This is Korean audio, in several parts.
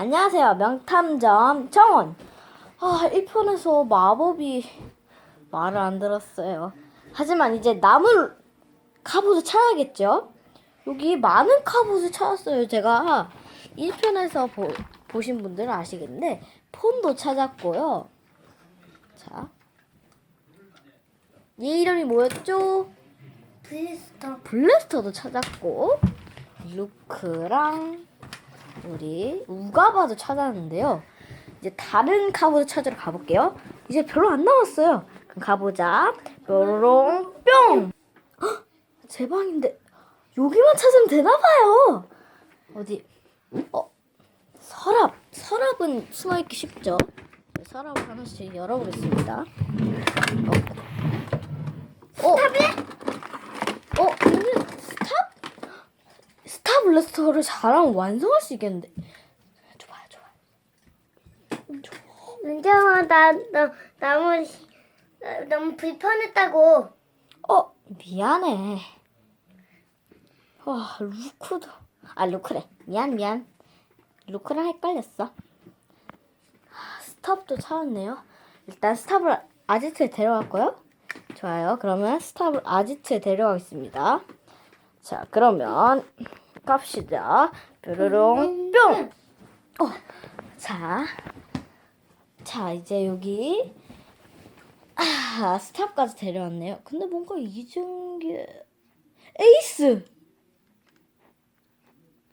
안녕하세요. 명탐정 정원. 아, 1편에서 마법이 말을 안 들었어요. 하지만 이제 남을 카봇을 찾아야겠죠? 여기 많은 카봇을 찾았어요. 제가 1편에서 보, 보신 분들은 아시겠는데 폰도 찾았고요. 자. 얘 이름이 뭐였죠? 블리스터 블래스터도 찾았고 루크랑 우리 우가바도 찾았는데요. 이제 다른 카봇을 찾으러 가볼게요. 이제 별로 안 남았어요. 그럼 가보자. 뾰로롱 뿅. 헉, 제 방인데 여기만 찾으면 되나 봐요. 어디? 어 서랍. 서랍은 숨어있기 쉽죠. 네, 서랍을 하나씩 열어보겠습니다. 어. 어. 어, 얘는 스탑? 스탑 블래스터를 잘하면 완성할 수 있겠는데. 좋아요, 좋아요. 은정아 너무 나- 너무 불편했다고 어, 미안해. 와, 루크도. 아, 루크래. 미안, 미안. 루크랑 헷갈렸어. 아, 스탑도 찾았네요. 일단 스탑을 아지트에 데려갈까요? 좋아요. 그러면 스탑을 아지트에 데려가겠습니다. 자, 그러면 갑시다. 뾰로롱 뿅! 어, 자. 자, 이제 여기 아, 스탑까지 데려왔네요. 근데 뭔가 게 에이스.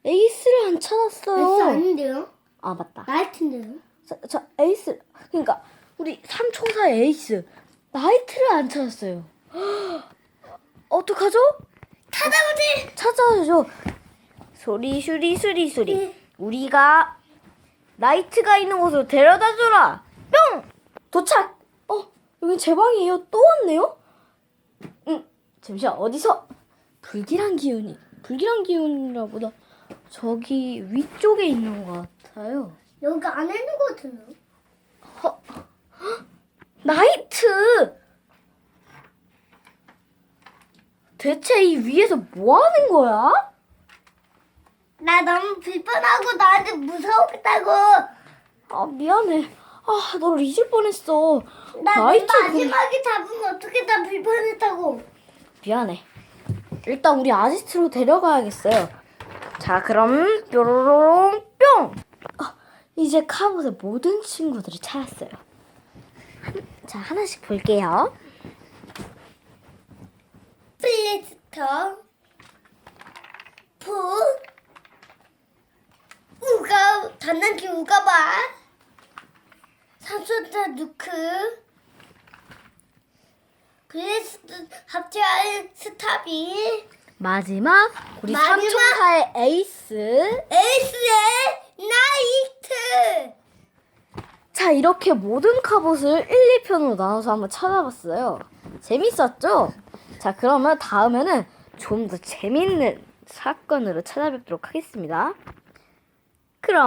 에이스를 안 찾았어요. 에이스 아닌데요? 아, 맞다. 나이트인데요? 자, 자, 에이스. 그러니까 우리 삼총사의 에이스 나이트를 안 찾았어요. 어떡하죠? 찾아보지 찾아야죠. 소리 수리 수리 수리. 우리가 나이트가 있는 곳으로 데려다 주라. 뿅! 도착. 어, 여기 제 방이에요. 또 왔네요. 음, 잠시만 어디서 불길한 기운이 불길한 기운이라 보다 저기 위쪽에 있는 것 같아요. 여기 안에 있는 거 같은데 허, 헉, 나이트! 대체 이 위에서 뭐 하는 거야? 나 너무 불편하고 나한테 무서웠다고 아, 미안해. 아, 널 잊을 뻔했어. 나 나이트 그- 마지막에 잡으면 어떻게 나 불편했다고 미안해. 일단 우리 아지트로 데려가야겠어요. 자, 그럼 뾰로롱 뿅! 아, 이제 카봇의 모든 친구들을 찾았어요. 한- 자, 하나씩 볼게요. 플리스터 푸 우가 우가봐 삼촌자 누크 블리스트 합체한 스탑이 마지막 우리 마지막! 삼총사의 에이스. 에이스의 나이트 자, 이렇게 모든 카봇을 1, 2편으로 나눠서 한번 찾아봤어요. 재밌었죠? 자, 그러면 다음에는 좀 더 재밌는 사건으로 찾아뵙도록 하겠습니다. 그럼,